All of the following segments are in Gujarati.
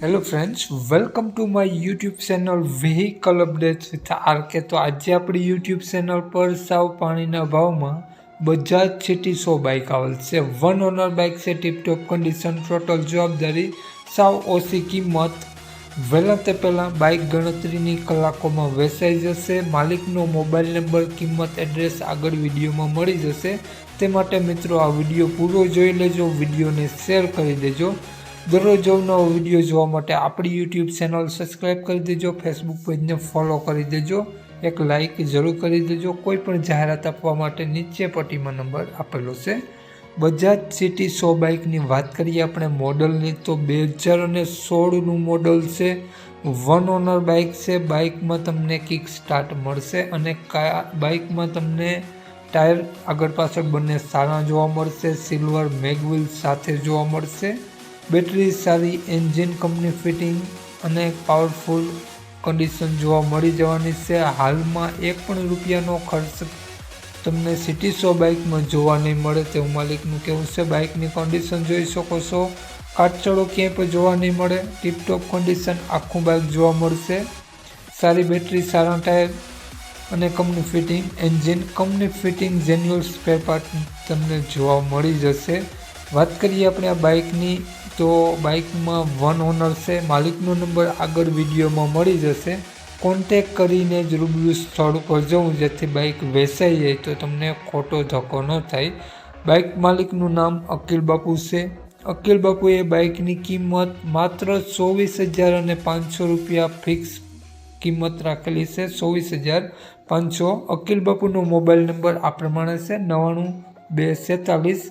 Hello friends welcome to my YouTube channel vehicle updates with RK તો આજે આપણી યુટ્યુબ ચેનલ પર સાવ પાણીના ભાવમાં બજાજ સિટી સો બાઇક આવેલ છે. વન ઓનર બાઇક છે ટીપટોપ કન્ડિશન ટોટલ જવાબદારી, સાવ ઓછી કિંમત. વહેલા તે પહેલાં બાઇક ગણતરીની કલાકોમાં વેચાઈ જશે. માલિકનો મોબાઈલ નંબર કિંમત એડ્રેસ આગળ વિડીયોમાં મળી જશે. તે માટે મિત્રો આ વીડિયો પૂરો જોઈ લેજો, વિડીયોને શેર કરી દેજો. દરરોજ નવો વીડિયો જોવા માટે આપણી યુટ્યુબ ચેનલ સબસ્ક્રાઈબ કરી દેજો ફેસબુક પેજને ફોલો કરી દેજો, એક લાઇક જરૂર કરી દેજો. કોઈ પણ જાહેરાત આપવા માટે નીચે પટ્ટીમાં નંબર આપેલો છે. બજાજ સિટી સો બાઇકની વાત કરીએ આપણે મોડલની, તો બે હજાર અને સોળનું મોડલ છે. વન ઓનર બાઇક છે. બાઇકમાં તમને કિક સ્ટાર્ટ મળશે અને કયા બાઇકમાં તમને ટાયર આગળ પાછળ બંને સારા જોવા મળશે સિલ્વર મેગવિલ સાથે જોવા મળશે. બેટરી સારી એન્જિન કંપની ફિટિંગ અને પાવરફુલ કન્ડિશન જોવા મળી જવાની છે. હાલમાં એક પણ રૂપિયાનો ખર્ચ તમને સિટી શો બાઇકમાં જોવા નહીં મળે તેવું માલિકનું કહેવું છે. બાઇકની કન્ડિશન જોઈ શકો છો. કાટચડો ક્યાંય પણ જોવા નહીં મળે. ટીપટોપ કન્ડિશન આખું બાઇક જોવા મળશે. સારી બેટરી, સારા ટાયર અને company fitting, engine, company fitting, genuine spare part તમને જોવા મળી જશે. વાત કરીએ આપણે આ બાઇકની તો બાઇકમાં વન ઓનર છે, માલિકનો નંબર આગળ વિડીયોમાં મળી જશે. કોન્ટેક કરીને જ રૂબરૂ સ્થળ ઉપર જવું, જેથી બાઇક વેચાઈ જાય તો તમને ખોટો ધક્કો ન થાય. બાઇક માલિકનું નામ અકિલ બાપુ છે. અકિલ બાપુએ બાઇકની કિંમત માત્ર ચોવીસ હજાર અને પાંચસો રૂપિયા ફિક્સ કિંમત રાખેલી છે. ચોવીસ હજાર પાંચસો. અકિલ બાપુનો મોબાઈલ નંબર આ પ્રમાણે છે નવ્વાણું બે સેતાલીસ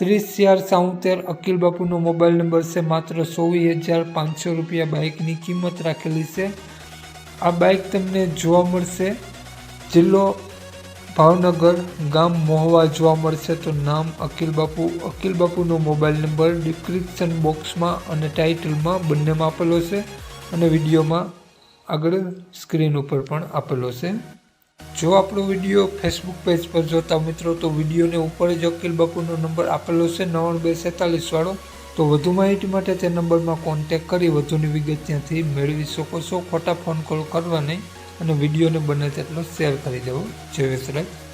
ત્રીસ ચાર સાઉતેર અકિલ બાપુનો મોબાઈલ નંબર છે, માત્ર ચોવીસ હજાર પાંચસો રૂપિયા બાઇકની કિંમત રાખેલી છે. આ બાઇક તમને જોવા મળશે. જિલ્લો ભાવનગર, ગામ મોહવા જોવા મળશે તો નામ અકિલ બાપુ. અકિલ બાપુનો મોબાઈલ નંબર ડિસ્ક્રિપ્શન બોક્સમાં અને ટાઇટલમાં બંનેમાં આપેલો છે અને વિડીયોમાં આગળ સ્ક્રીન ઉપર પણ આપેલો છે. જો આપણો વીડિયો ફેસબુક પેજ પર જોતા મિત્રો, તો વિડીયોને ઉપર જ અકિલ બાપુનો નંબર આપેલો છે, નવ્વાણું બે વાળો તો વધુ માહિતી માટે તે નંબરમાં કોન્ટેક કરી વધુની વિગત ત્યાંથી મેળવી શકો છો. ખોટા ફોન કોલ કરવા નહીં અને વિડીયોને બને તેટલો શેર કરી દેવો. જય વિસરાય